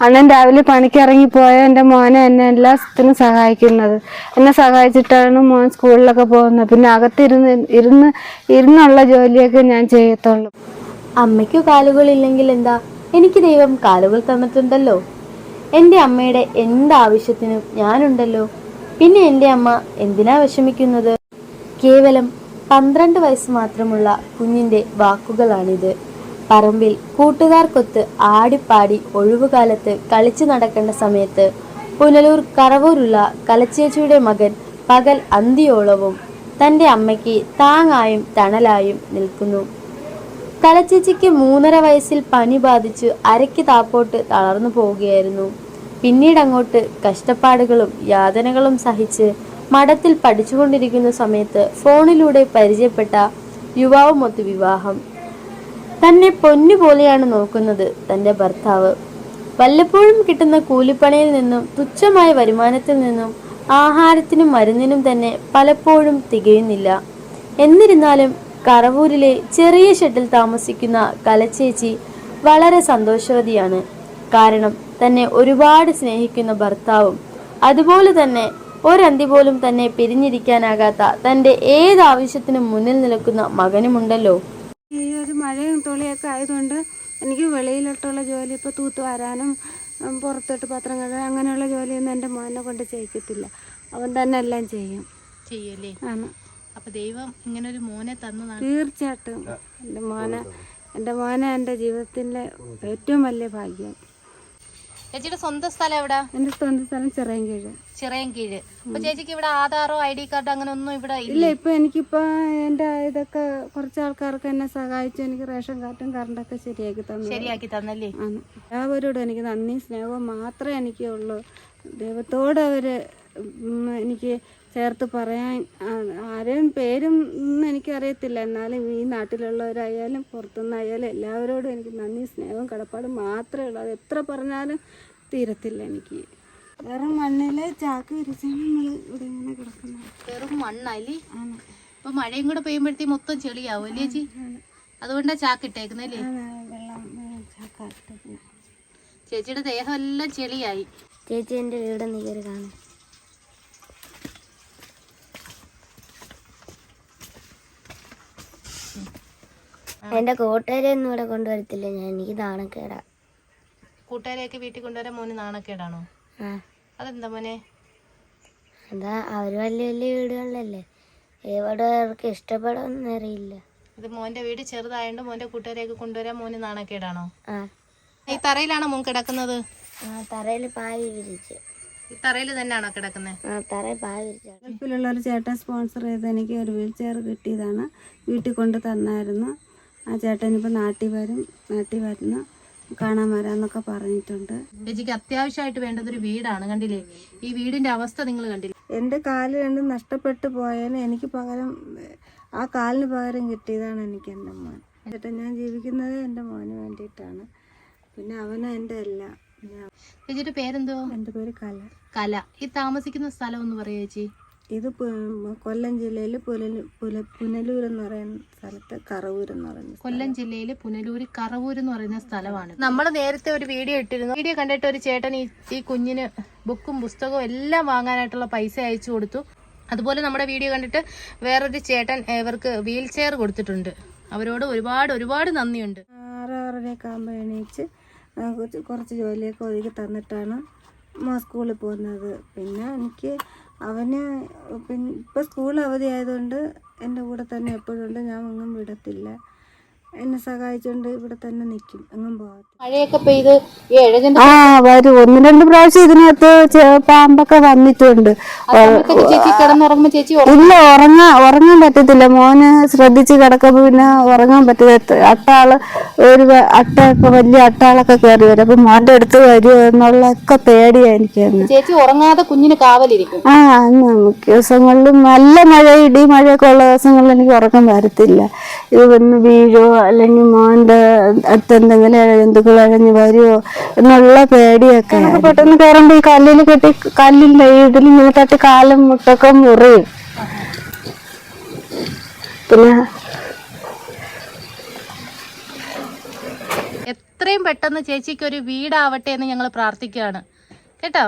അണ്ണൻ രാവിലെ പണിക്ക് ഇറങ്ങി പോയ എന്റെ മോനെ എന്നെ എല്ലാത്തിനും സഹായിക്കുന്നത്. എന്നെ സഹായിച്ചിട്ടാണ് മോൻ സ്കൂളിലൊക്കെ പോകുന്നത്. പിന്നെ അകത്തിരുന്ന് ഇരുന്ന് ഇരുന്നുള്ള ജോലിയൊക്കെ ഞാൻ ചെയ്യത്തുള്ളൂ. അമ്മയ്ക്കു കാലുകളില്ലെങ്കിൽ എന്താ? എനിക്ക് ദൈവം കാലുകൾ തന്നിട്ടുണ്ടല്ലോ. എന്റെ അമ്മയുടെ എന്താവശ്യത്തിനും ഞാനുണ്ടല്ലോ. പിന്നെ എന്റെ അമ്മ എന്തിനാ വിഷമിക്കുന്നത്? കേവലം പന്ത്രണ്ട് വയസ്സ് മാത്രമുള്ള കുഞ്ഞിന്റെ വാക്കുകളാണിത്. പറമ്പിൽ കൂട്ടുകാർക്കൊത്ത് ആടിപ്പാടി ഒഴിവുകാലത്ത് കളിച്ചു നടക്കേണ്ട സമയത്ത് പുനലൂർ കറവൂരുള്ള കലച്ചേച്ചിയുടെ മകൻ പകൽ അന്തിയോളവും തന്റെ അമ്മയ്ക്ക് താങ്ങായും തണലായും നിൽക്കുന്നു. കലച്ചേച്ചിക്ക് മൂന്നര വയസ്സിൽ പനി ബാധിച്ച് അരയ്ക്ക് താപ്പോട്ട് തളർന്നു പോവുകയായിരുന്നു. പിന്നീട് അങ്ങോട്ട് കഷ്ടപ്പാടുകളും യാതനകളും സഹിച്ച് മഠത്തിൽ പഠിച്ചുകൊണ്ടിരിക്കുന്ന സമയത്ത് ഫോണിലൂടെ പരിചയപ്പെട്ട യുവാവുമൊത്ത് വിവാഹം. തന്നെ പൊന്നു പോലെയാണ് നോക്കുന്നത് തന്റെ ഭർത്താവ്. വല്ലപ്പോഴും കിട്ടുന്ന കൂലിപ്പണിയിൽ നിന്നും തുച്ഛമായ വരുമാനത്തിൽ നിന്നും ആഹാരത്തിനും മരുന്നിനും തന്നെ പലപ്പോഴും തികയുന്നില്ല. എന്നിരുന്നാലും കറവൂരിലെ ചെറിയ ഷെഡിൽ താമസിക്കുന്ന കലച്ചേച്ചി വളരെ സന്തോഷവതിയാണ്. കാരണം തന്നെ ഒരുപാട് സ്നേഹിക്കുന്ന ഭർത്താവും അതുപോലെ തന്നെ ഒരന്തി പോലും തന്നെ പിരിഞ്ഞിരിക്കാനാകാത്ത തന്റെ ഏതാവശ്യത്തിനും മുന്നിൽ നിൽക്കുന്ന മകനുമുണ്ടല്ലോ. ഈ ഒരു മഴയും തുളിയൊക്കെ ആയതുകൊണ്ട് എനിക്ക് വെളിയിലോട്ടുള്ള ജോലി ഇപ്പോൾ തൂത്ത് വരാനും പുറത്തോട്ട് പത്രം കഴുകാൻ അങ്ങനെയുള്ള ജോലിയൊന്നും എന്റെ മോനെ കൊണ്ട് ചെയ്യിക്കത്തില്ല. അവൻ തന്നെ എല്ലാം ചെയ്യും. ചെയ്യല്ലേ? ആണ്. അപ്പൊ ദൈവം ഇങ്ങനെ ഒരു മോനെ തന്നതാണ്. തീർച്ചയായിട്ടും. എന്റെ മോനെ എന്റെ മോനെ എന്റെ ജീവിതത്തിന്റെ ഏറ്റവും വലിയ ഭാഗ്യം. ചേച്ചിയുടെ സ്വന്തം സ്ഥലം എവിടാ? എന്റെ സ്വന്തം സ്ഥലം ചെറിയ കീഴ് ചിറയം കീഴ് അപ്പൊ ചേച്ചിക്ക് ഇവിടെ ആധാറോ ഐ ഡി കാർഡോ അങ്ങനെ ഒന്നും ഇവിടെ ഇല്ല? ഇപ്പൊ എനിക്കിപ്പോ എന്റെ ഇതൊക്കെ കുറച്ച് ആൾക്കാർക്ക് എന്നെ സഹായിച്ചു എനിക്ക് റേഷൻ കാർഡും കറണ്ടൊക്കെ ശരിയാക്കി തന്നു. ശരിയാക്കി തന്നല്ലേ? എല്ലാവരോടും എനിക്ക് നന്ദി സ്നേഹവും മാത്രമേ എനിക്കുള്ളൂ. ദൈവത്തോട് അവർ എനിക്ക് ചേർത്ത് പറയാൻ ആരെയും പേരും ഒന്നും എനിക്കറിയത്തില്ല. എന്നാലും ഈ നാട്ടിലുള്ളവരായാലും പുറത്തുനിന്നായാലും എല്ലാവരോടും എനിക്ക് നന്ദി സ്നേഹവും കടപ്പാടും മാത്രമേ ഉള്ളൂ. അത് എത്ര പറഞ്ഞാലും തീരത്തില്ല എനിക്ക്. വെറും മണ്ണിൽ ചാക്ക് വിരിച്ചാണ് നമ്മൾ ഇവിടെ ഇങ്ങനെ കിടക്കുന്നത് വെറും മണ്ണല്ലേ ഇപ്പൊ മഴയും കൂടെ പെയ്യുമ്പോഴത്തേ മൊത്തം ചെളിയാവും അല്ലേ ചേച്ചി? അതുകൊണ്ടാ വെള്ളം ചാക്കാട്ട് ചേച്ചിയുടെ ദേഹം എല്ലാം ചെളിയായി. ചേച്ചി എന്റെ വീട് നീ കാണും. എന്റെ കൂട്ടുകാരെ ഒന്നും ഇവിടെ കൊണ്ടുവരത്തില്ല. ഞാൻ എനിക്ക് നാണക്കേടാ. കൂട്ടുകാരെയൊക്കെ വീട്ടിൽ കൊണ്ടുവരാൻ മോന് നാണക്കേടാണോ? അതെന്താ മോനെ? എന്താ അവർ വലിയ വലിയ വീടുകളിലല്ലേ. എവിടെ അവർക്ക് ഇഷ്ടപ്പെടുമെന്ന് അറിയില്ല. ഇത് മോന്റെ വീട് ചെറുതായോണ്ട് മോന്റെ കൂട്ടുകാരെയൊക്കെ കൊണ്ടുവരാൻ മോന് നാണക്കേടാണോ? ആ. ഈ തറയിലാണോ മോൻ കിടക്കുന്നത്? തറയിൽ പായ വിരിച്ച്. ഈ തറയിൽ തന്നെയാണോ കിടക്കുന്നത് ഗൾഫിലുള്ള ഒരു ചേട്ടൻ സ്പോൺസർ ചെയ്ത് എനിക്ക് ഒരു വീൽ ചെയർ കിട്ടിയതാണ്. വീട്ടിൽ കൊണ്ട് തന്നായിരുന്നു. ആ ചേട്ടൻ ഇപ്പൊ നാട്ടിൽ വരും നാട്ടിൽ വരുന്ന കാണാൻ വരാന്നൊക്കെ പറഞ്ഞിട്ടുണ്ട്. ചേച്ചിക്ക് അത്യാവശ്യമായിട്ട് വേണ്ടത് ഒരു വീടാണ് കണ്ടില്ലേ? ഈ വീടിന്റെ അവസ്ഥ നിങ്ങൾ കണ്ടില്ലേ? എന്റെ കാൽ രണ്ടും നഷ്ടപ്പെട്ടു പോയാലും എനിക്ക് പകരം ആ കാലിന് പകരം കിട്ടിയതാണ് എനിക്ക് എന്റെ മോൻ. ചേട്ടൻ ഞാൻ ജീവിക്കുന്നത് എന്റെ മോന് വേണ്ടിയിട്ടാണ്. പിന്നെ അവനും എന്റെ എല്ലാം പിന്നെ ചേച്ചിയുടെ പേരെന്തോ? എന്റെ പേര് കല. കല. ഈ താമസിക്കുന്ന സ്ഥലം ഒന്ന് പറയാ ചേച്ചി. ഇത് കൊല്ലം ജില്ലയിൽ പുനലു പുല പുനലൂർ എന്ന് പറയുന്ന സ്ഥലത്ത് കറവൂർ എന്ന് പറയുന്നത് കൊല്ലം ജില്ലയിൽ പുനലൂര് കറവൂർ എന്ന് പറയുന്ന സ്ഥലമാണ്. നമ്മൾ നേരത്തെ ഒരു വീഡിയോ ഇട്ടിരുന്നു. വീഡിയോ കണ്ടിട്ട് ഒരു ചേട്ടൻ ഈ ഈ കുഞ്ഞിന് ബുക്കും പുസ്തകവും എല്ലാം വാങ്ങാനായിട്ടുള്ള പൈസ അയച്ചു കൊടുത്തു. അതുപോലെ നമ്മുടെ വീഡിയോ കണ്ടിട്ട് വേറൊരു ചേട്ടൻ ഇവർക്ക് വീൽ ചെയർ കൊടുത്തിട്ടുണ്ട്. അവരോട് ഒരുപാട് ഒരുപാട് നന്ദിയുണ്ട്. ആറാറരയൊക്കെ ആകുമ്പോൾ എണീച്ച് കുറച്ച് കുറച്ച് ജോലിയൊക്കെ ഒഴുകി തന്നിട്ടാണ് സ്കൂളിൽ പോകുന്നത്. പിന്നെ എനിക്ക് അവന് പിന്നെ ഇപ്പം സ്കൂൾ അവധി ആയതുകൊണ്ട് എന്റെ കൂടെ തന്നെ എപ്പോഴും ഉണ്ട്. ഞാൻ ഒന്നും വിടത്തില്ല. എന്നെ സഹായിച്ചുകൊണ്ട് ഇവിടെ തന്നെ നിൽക്കും എങ്ങും മഴയൊക്കെ പെയ്ത് ആ വരും. ഒന്ന് രണ്ട് പ്രാവശ്യം ഇതിനകത്ത് ചെ- പാമ്പൊക്കെ വന്നിട്ടുണ്ട്. ചേച്ചി കിടന്നുറങ്ങുമ്പോ ചേച്ചി ഇല്ല ഉറങ്ങാൻ ഉറങ്ങാൻ പറ്റത്തില്ല. മോന് ശ്രദ്ധിച്ച് കിടക്കുമ്പോ പിന്നെ ഉറങ്ങാൻ പറ്റില്ല അട്ടാൾ ഒരു വ- അട്ടയൊക്കെ വലിയ അട്ടാളൊക്കെ കയറി വരും. അപ്പൊ മോന്റെ അടുത്ത് വരുമോ എന്നുള്ളൊക്കെ പേടിയാ എനിക്ക് അന്ന് ചേച്ചി ഉറങ്ങാതെ കുഞ്ഞിന് കാവലിരിക്കും. ആ അന്ന് മിക്ക ദിവസങ്ങളിലും നല്ല മഴ ഇടി മഴയൊക്കെ ഉള്ള ദിവസങ്ങളിൽ എനിക്ക് ഉറക്കം വരത്തില്ല. ഇത് വന്ന് വീഴോ അല്ലെങ്കിൽ മോന്റെ അടുത്ത് എന്തെങ്കിലും ജന്തുക്കൾ അഴഞ്ഞ് വരുമോ എന്നുള്ള പേടിയൊക്കെ. നമുക്ക് പെട്ടെന്ന് കയറുമ്പോ ഈ കല്ലിൽ കെട്ടി കല്ലിന്റെ ഇതിൽ ഇങ്ങനെ തട്ടി കാലും മുട്ടൊക്കെ മുറിയും. പിന്നെ എത്രയും പെട്ടെന്ന് ചേച്ചിക്ക് ഒരു വീടാവട്ടെ എന്ന് ഞങ്ങൾ പ്രാർത്ഥിക്കുകയാണ്. കേട്ടോ?